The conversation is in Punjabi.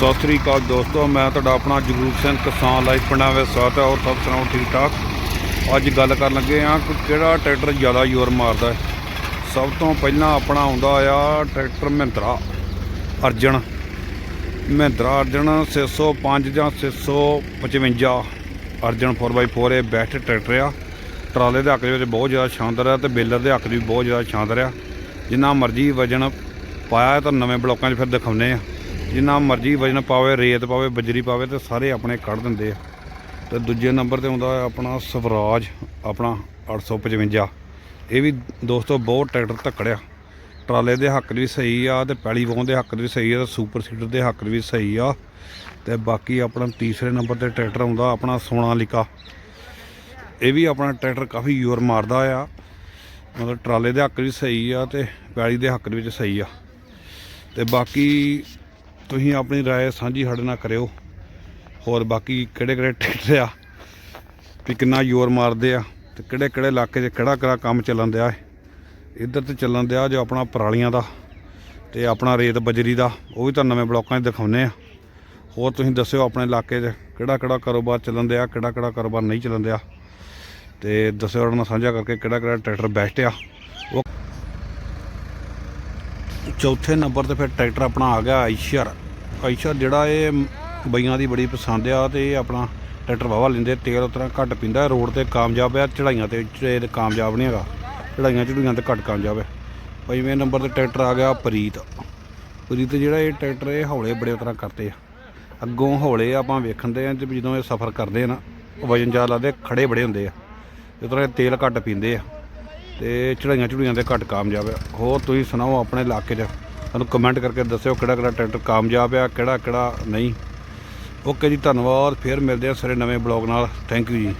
ਸਤਿ ਸ੍ਰੀ ਅਕਾਲ ਦੋਸਤੋ, ਮੈਂ ਤੁਹਾਡਾ ਆਪਣਾ ਜਗਰੂਪ ਸਿੰਘ ਕਿਸਾਨ ਲਾਈਫ ਪਿੰਡਾਂ ਵਿੱਚ ਸਵਾਗਤ ਹੈ ਔਰ ਸਭ ਸੁਣਾਓ, ਠੀਕ ਠਾਕ? ਅੱਜ ਗੱਲ ਕਰਨ ਲੱਗੇ ਆ ਕਿ ਕਿਹੜਾ ਟਰੈਕਟਰ ਜ਼ਿਆਦਾ ਜ਼ੋਰ ਮਾਰਦਾ ਹੈ? ਸਭ ਤੋਂ ਪਹਿਲਾਂ ਆਪਣਾ ਆਉਂਦਾ ਆ ਟਰੈਕਟਰ ਮਹਿੰਦਰਾ ਅਰਜਨ। ਮਹਿੰਦਰਾ ਅਰਜਨ 605 ਜਾਂ 655 ਅਰਜਨ 4x4 ਇਹ ਬੈਸਟ ਟਰੈਕਟਰ ਆ। ਟਰਾਲੇ ਦੇ ਹੱਕ ਦੇ ਵਿੱਚ ਬਹੁਤ ਜ਼ਿਆਦਾ ਸ਼ਾਨਦਾਰ ਆ ਤੇ ਬੇਲਰ ਦੇ ਹੱਕ 'ਚ ਵੀ ਬਹੁਤ ਜ਼ਿਆਦਾ ਸ਼ਾਨਦਾਰ ਆ। ਜਿੰਨਾ ਮਰਜ਼ੀ ਵਜਨ ਪਾਇਆ ਤਾਂ ਨਵੇਂ ਬਲੋਕਾਂ 'ਚ ਫਿਰ ਦਿਖਾਉਂਦੇ ਆ। ਜਿੰਨਾ ਮਰਜ਼ੀ ਵਜਨ ਪਾਵੇ, ਰੇਤ ਪਾਵੇ, ਬਜਰੀ ਪਾਵੇ, ਤੇ ਸਾਰੇ ਆਪਣੇ ਕੱਢ ਦਿੰਦੇ ਆ। ਤੇ ਦੂਜੇ ਨੰਬਰ ਤੇ ਆਉਂਦਾ ਆਪਣਾ ਸਵਰਾਜ, ਆਪਣਾ 855 ਇਹ ਵੀ ਦੋਸਤੋ ਬਹੁਤ ਟਰੈਕਟਰ ਧੱਕੜਿਆ। ਟਰਾਲੇ ਦੇ ਹੱਕ ਵੀ ਸਹੀ ਆ ਤੇ ਪੈਲੀ ਵਾਹਣ ਦੇ ਹੱਕ ਵੀ ਸਹੀ ਆ ਤੇ ਸੁਪਰ ਸੀਡਰ ਦੇ ਹੱਕ ਵੀ ਸਹੀ ਆ। ਤੇ ਬਾਕੀ ਆਪਣਾ ਤੀਸਰੇ ਨੰਬਰ ਤੇ ਟਰੈਕਟਰ ਆਉਂਦਾ ਆਪਣਾ ਸੋਨਾਲੀਕਾ। ਇਹ ਵੀ ਆਪਣਾ ਟਰੈਕਟਰ ਕਾਫੀ ਜ਼ੋਰ ਮਾਰਦਾ ਆ। ਮਤਲਬ ਟਰਾਲੇ ਦੇ ਹੱਕ ਵੀ ਸਹੀ ਆ ਤੇ ਪੈਲੀ ਦੇ ਹੱਕ ਦੇ ਵਿੱਚ ਸਹੀ ਆ। ਤੇ ਬਾਕੀ ਤੁਸੀਂ ਆਪਣੀ رائے ਸਾਂਝੀ ਸਾਡੇ ਨਾਲ ਕਰਿਓ ਹੋਰ ਬਾਕੀ ਕਿਹੜੇ ਕਿਹੜੇ ਟਰੈਕਟਰ ਆ ਵੀ ਕਿੰਨਾ ਜ਼ੋਰ ਮਾਰਦੇ ਆ ਤੇ ਕਿਹੜੇ ਕਿਹੜੇ ਇਲਾਕੇ 'ਚ ਕਿਹੜਾ ਕਿਹੜਾ ਕੰਮ ਚੱਲਣ ਦਿਆ ਹੈ ਇੱਧਰ ਤੇ ਚੱਲਣ ਦਿਆ ਜੋ ਆਪਣਾ ਪਰਾਲੀਆਂ ਦਾ ਤੇ ਆਪਣਾ ਰੇਤ ਬਜਰੀ ਦਾ ਉਹ ਵੀ ਤਾਂ ਨਵੇਂ ਬਲੋਕਾਂ 'ਚ ਦਿਖਾਉਂਦੇ ਆ ਹੋਰ ਤੁਸੀਂ ਦੱਸਿਓ ਆਪਣੇ ਇਲਾਕੇ 'ਚ ਕਿਹੜਾ ਕਿਹੜਾ ਕਾਰੋਬਾਰ ਚੱਲਣ ਦਿਆ ਕਿਹੜਾ ਕਿਹੜਾ ਕਾਰੋਬਾਰ ਨਹੀਂ ਚੱਲਣ ਦਿਆ ਤੇ ਦੱਸਿਓ ਸਾਡੇ ਨਾਲ ਸਾਂਝਾ ਕਰਕੇ ਕਿਹੜਾ ਕਿਹੜਾ ਟਰੈਕਟਰ ਬੈਸਟ ਆ ਚੌਥੇ ਨੰਬਰ ਤੇ ਫਿਰ ਟਰੈਕਟਰ ਆਪਣਾ ਆ ਗਿਆ ਆਈਸ਼ਰ। ਆਈਸ਼ਰ ਜਿਹੜਾ ਇਹ ਬਈਆਂ ਦੀ ਬੜੀ ਪਸੰਦ ਆ ਤੇ ਇਹ ਆਪਣਾ ਟਰੈਕਟਰ ਵਾਵਾ ਲੈਂਦੇ, ਤੇਲ ਉਤਰਾ ਘੱਟ ਪੀਂਦਾ, ਰੋਡ ਤੇ ਕਾਮਯਾਬ ਆ ਚੜਾਈਆਂ ਤੇ ਇਹ ਕਾਮਯਾਬ ਨਹੀਂ ਹੈਗਾ। ਚੜਾਈਆਂ ਚੜੂਈਆਂ ਤੇ ਘੱਟ ਕਾਮਯਾਬ ਹੈ ਪੰਜਵੇਂ ਨੰਬਰ ਤੇ ਟਰੈਕਟਰ ਆ ਗਿਆ ਪ੍ਰੀਤ। ਪ੍ਰੀਤ ਜਿਹੜਾ ਇਹ ਟਰੈਕਟਰ ਇਹ ਹੌਲੇ ਬੜੇ ਉਤਰਾ ਕਰਦੇ ਆ। ਅੱਗੋਂ ਹੌਲੇ ਆਪਾਂ ਵੇਖਣਦੇ ਆ ਤੇ ਜਦੋਂ ਇਹ ਸਫ਼ਰ ਕਰਦੇ ਆ ਨਾ, ਵਜਨ ਜ਼ਿਆਦਾ ਲੱਗਦੇ ਖੜੇ ਬੜੇ ਹੁੰਦੇ ਆ। ਇਸ ਤਰ੍ਹਾਂ ਤੇਲ ਘੱਟ ਪੀਂਦੇ ਆ। ਤੇ ਚੜਾਈਆਂ ਚੜੂਈਆਂ ਤੇ ਘੱਟ ਕਾਮਯਾਬ ਆ। ਹੋਰ ਤੁਸੀਂ ਸੁਣਾਓ ਆਪਣੇ ਇਲਾਕੇ 'ਚ? ਸਾਨੂੰ ਕਮੈਂਟ ਕਰਕੇ ਦੱਸਿਓ ਕਿਹੜਾ ਕਿਹੜਾ ਟਰੈਕਟਰ ਕਾਮਯਾਬ ਆ, ਕਿਹੜਾ ਕਿਹੜਾ ਨਹੀਂ। ਓਕੇ ਜੀ, ਧੰਨਵਾਦ, ਫਿਰ ਮਿਲਦੇ ਆ ਸਾਰੇ ਨਵੇਂ ਬਲੌਗ ਨਾਲ। ਥੈਂਕ ਯੂ ਜੀ।